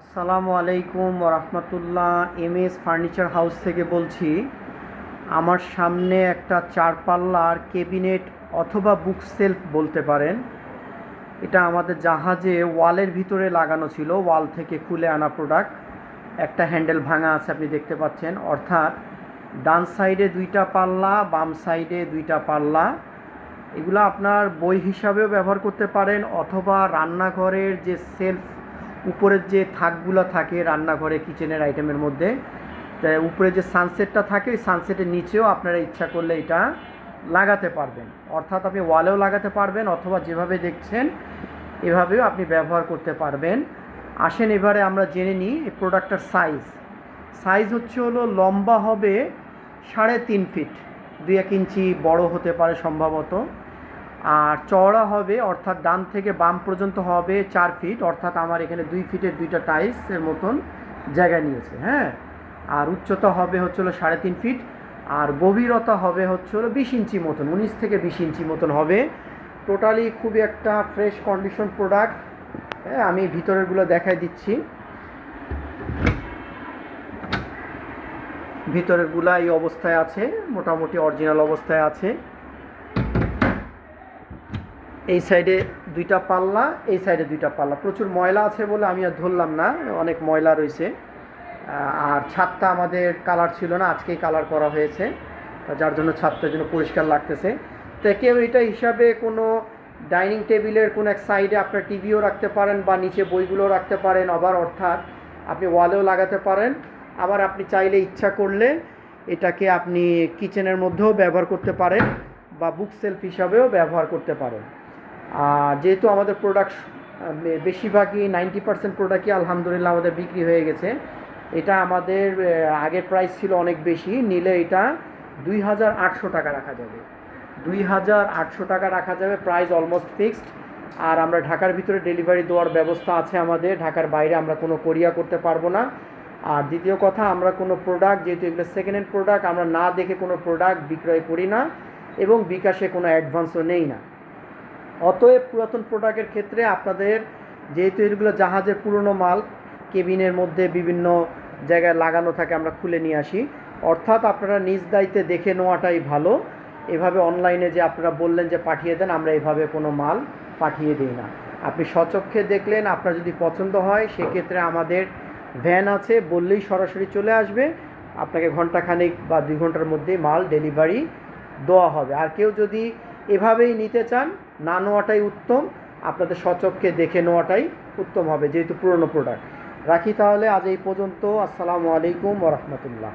আসসালামু আলাইকুম রহমতুল্লাহ এম এস ফার্নিচার হাউস থেকে বলছি, আমার সামনে একটা চারপাল্লার কেবিনেট অথবা বুক সেলফ বলতে পারেন। এটা আমাদের জাহাজে ওয়ালের ভিতরে লাগানো ছিল, ওয়াল থেকে খুলে আনা প্রোডাক্ট। একটা হ্যান্ডেল ভাঙা আছে, আপনি দেখতে পাচ্ছেন। অর্থাৎ ডান সাইডে দুইটা পাল্লা, বাম সাইডে দুইটা পাল্লা। এগুলো আপনার বই হিসাবেও ব্যবহার করতে পারেন, অথবা রান্নাঘরের যে সেলফ উপরের যে থাকগুলো থাকে রান্নাঘরে, কিচেনের আইটেমের মধ্যে উপরে যে সানসেটটা থাকে, ওই সানসেটের নিচেও আপনারা ইচ্ছা করলে এটা লাগাতে পারবেন। অর্থাৎ আপনি ওয়ালেও লাগাতে পারবেন অথবা যেভাবে দেখছেন, এভাবেও আপনি ব্যবহার করতে পারবেন। আসেন এবারে আমরা জেনে নিই এই প্রোডাক্টটার সাইজ সাইজ হচ্ছে হলো লম্বা হবে সাড়ে তিন ফিট দুই এক ইঞ্চি বড় হতে পারে সম্ভবত। আর চওড়া হবে, অর্থাৎ ডান থেকে বাম পর্যন্ত হবে চার ফিট অর্থাৎ আমার এখানে দুই ফিটের দুইটা টাইলসের মতন জায়গা নিয়েছে হ্যাঁ? আর উচ্চতা হবে হচ্ছে হলো সাড়ে তিন ফিট আর গভীরতা হবে হচ্ছে হলো বিশ ইঞ্চি মতন, উনিশ থেকে বিশ ইঞ্চি মতন হবে। টোটালি খুবই একটা ফ্রেশ কন্ডিশন প্রোডাক্ট হ্যাঁ আমি ভিতরেরগুলো দেখাই দিচ্ছি। ভিতরেরগুলা এই অবস্থায় আছে, মোটামুটি অরিজিনাল অবস্থায় আছে। এই সাইডে দুইটা পাল্লা, এই সাইডে দুইটা পাল্লা। প্রচুর ময়লা আছে বলে আমি আর ধরলাম না, অনেক ময়লা রয়েছে। আর ছাদটা আমাদের কালার ছিল না, আজকেই কালার করা হয়েছে। যার জন্য ছাদটার জন্য পরিষ্কার লাগতেছে। তো কেউ এটা হিসাবে কোনো ডাইনিং টেবিলের কোনো এক সাইডে আপনার টিভিও রাখতে পারেন বা নিচে বইগুলো রাখতে পারেন, আবার অর্থাৎ আপনি ওয়ালেও লাগাতে পারেন। আবার আপনি চাইলে ইচ্ছা করলে এটাকে আপনি কিচেনের মধ্যেও ব্যবহার করতে পারেন বা বুক সেলফ হিসাবেও ব্যবহার করতে পারেন। যেহেতু আমাদের প্রোডাক্ট বেশিরভাগই নাইনটি পার্সেন্ট প্রোডাক্টই আলহামদুলিল্লাহ আমাদের বিক্রি হয়ে গেছে। এটা আমাদের আগের প্রাইস ছিল অনেক বেশি, নিলে এটা দুই হাজার আটশো টাকা রাখা যাবে। দুই হাজার আটশো টাকা রাখা যাবে প্রাইস অলমোস্ট ফিক্সড আর আমরা ঢাকার ভিতরে ডেলিভারি দেওয়ার ব্যবস্থা আছে আমাদের, ঢাকার বাইরে আমরা কোনো কোরিয়া করতে পারব না। আর দ্বিতীয় কথা, আমরা কোনো প্রোডাক্ট যেহেতু এগুলো সেকেন্ড হ্যান্ড প্রোডাক্ট আমরা না দেখে কোনো প্রোডাক্ট বিক্রয় করি না এবং বিকাশে কোনো অ্যাডভান্সও নেই না। অতএব পুরাতন প্রোডাক্টের ক্ষেত্রে আপনাদের যেহেতু এগুলো জাহাজের পুরনো মাল, কেবিনের মধ্যে বিভিন্ন জায়গায় লাগানো থাকে, আমরা খুলে নিয়ে আসি। অর্থাৎ আপনারা নিজ দায়িত্বে দেখে নেওয়াটাই ভালো। এভাবে অনলাইনে যে আপনারা বললেন যে পাঠিয়ে দেন, আমরা এভাবে কোনো মাল পাঠিয়ে দিই না। আপনি সচক্ষে দেখলেন, আপনার যদি পছন্দ হয়, সেক্ষেত্রে আমাদের ভ্যান আছে, বললেই সরাসরি চলে আসবে। আপনাকে ঘন্টাখানেক বা দুই ঘণ্টার মধ্যে মাল ডেলিভারি দেওয়া হবে। আর কেউ যদি এভাবেই নিতে চান, না নেওয়াটাই উত্তম। আপনাদের সচক্ষে দেখে নেওয়াটাই উত্তম হবে, যেহেতু পুরনো প্রোডাক্ট রাখি তাহলে আজ এই পর্যন্ত। আসসালামু আলাইকুম ওরহমতুল্লাহ